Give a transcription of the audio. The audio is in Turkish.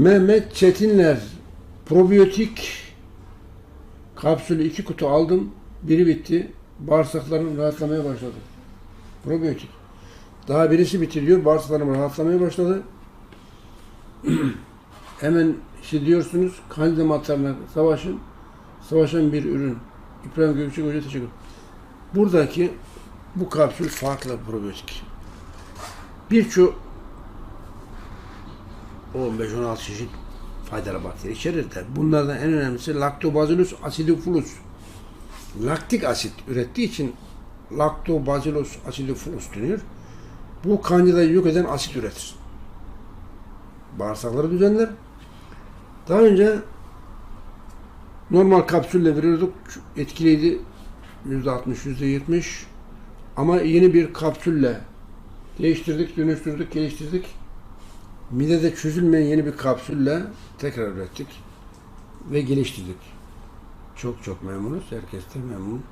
Mehmet Çetinler probiyotik kapsülü iki kutu aldım. Biri bitti. Bağırsaklarım rahatlamaya başladı. Probiyotik. Daha birisi bitiriyor. Bağırsaklarım rahatlamaya başladı. Hemen işte diyorsunuz kandida mantarına savaşın. Savaşan bir ürün. İbrahim Gökçek Hoca teşekkür. Buradaki bu kapsül farklı probiyotik. Birçok 15-16 çeşit faydalı bakteri içerir de bunlardan en önemlisi Lactobacillus acidiflus. Laktik asit ürettiği için Lactobacillus acidiflus deniyor. Bu kandidayı yok eden asit üretir. Bağırsakları düzenler. Daha önce normal kapsülle veriyorduk. Etkiliydi. %60, %70. Ama yeni bir kapsülle değiştirdik, dönüştürdük, geliştirdik. Midede çözülmeyen yeni bir kapsülle tekrar ürettik ve geliştirdik. Çok çok memnunuz. Herkes de memnun.